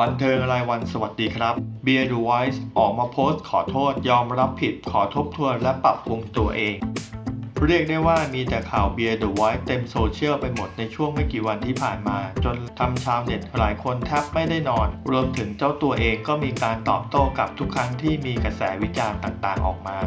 บันเทิงรายวันสวัสดีครับเบียร์ดูไวส์ออกมาโพสต์ขอโทษยอมรับผิดขอทบทวนและปรับปรุงตัวเอง เรียกได้ว่ามีแต่ข่าวเบียร์เดอะไวท์เต็มโซเชียลไปหมดในช่วงไม่กี่วันที่ผ่านมา จนทำชาวเน็ตหลายคนแทบไม่ได้นอน รวมถึงเจ้าตัวเองก็มีการตอบโต้กับทุกครั้งที่มีกระแสวิจารณ์ต่างๆ ออกมา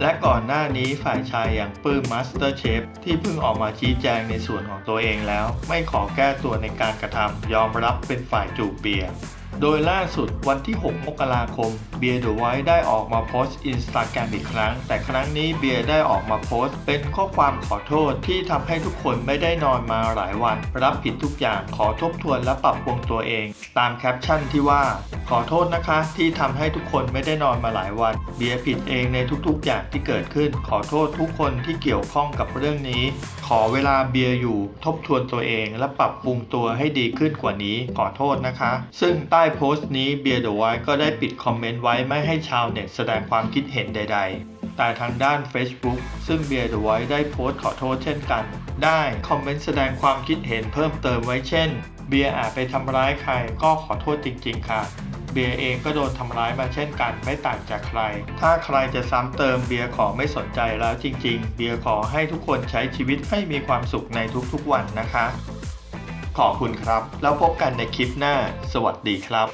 และก่อนหน้านี้ฝ่ายชายอย่างปื้มมาสเตอร์เชฟที่เพิ่งออกมาชี้แจงในส่วนของตัวเองแล้ว ไม่ขอแก้ตัวในการกระทำยอมรับเป็นฝ่ายจูบเบียร์ โดยล่าสุดวันที่ 6 มกราคม เบียร์เดอะไวท์ได้ออกมาโพสต์อินสตาแกรมอีกครั้ง แต่ครั้งนี้เบียร์ได้ออกมาโพสต์ เป็นข้อความขอโทษที่ทำให้ทุกคนไม่ได้นอนมาหลายวัน รับผิดทุกอย่างขอทบทวนและปรับปรุงตัวเอง ตามแคปชั่นที่ว่าขอโทษนะคะที่ทำให้ทุกคนไม่ได้นอนมาหลายวัน เบียร์ผิดเองในทุกๆ อย่างที่เกิดขึ้น ขอโทษทุกคนที่เกี่ยวข้องกับเรื่องนี้ ขอเวลาเบียร์อยู่ ทบทวนตัวเองและปรับปรุงตัวให้ดีขึ้นกว่านี้ ขอโทษนะคะ ซึ่งใต้โพสต์นี้เบียร์เดอะไวท์ก็ได้ปิดคอมเมนต์ไว้ไม่ให้ชาวเน็ตแสดงความคิดเห็นใด ๆแต่ทางด้าน Facebook ซึ่งเบียร์เดอะไวท์ได้โพสต์ขอโทษเช่นกัน ได้คอมเมนต์แสดงความคิดเห็นเพิ่มเติมไว้เช่น เบียร์อาจไปทำร้ายใครก็ขอโทษจริง ๆ ค่ะ เบียร์เองก็โดนทำร้ายมาเช่นกันไม่ต่างจากใคร ถ้าใครจะซ้ำเติมเบียร์ขอไม่สนใจแล้วจริง ๆ เบียร์ขอให้ทุกคนใช้ชีวิตให้มีความสุขในทุกๆวันนะคะ ขอบคุณครับ แล้วพบกันในคลิปหน้า สวัสดีครับ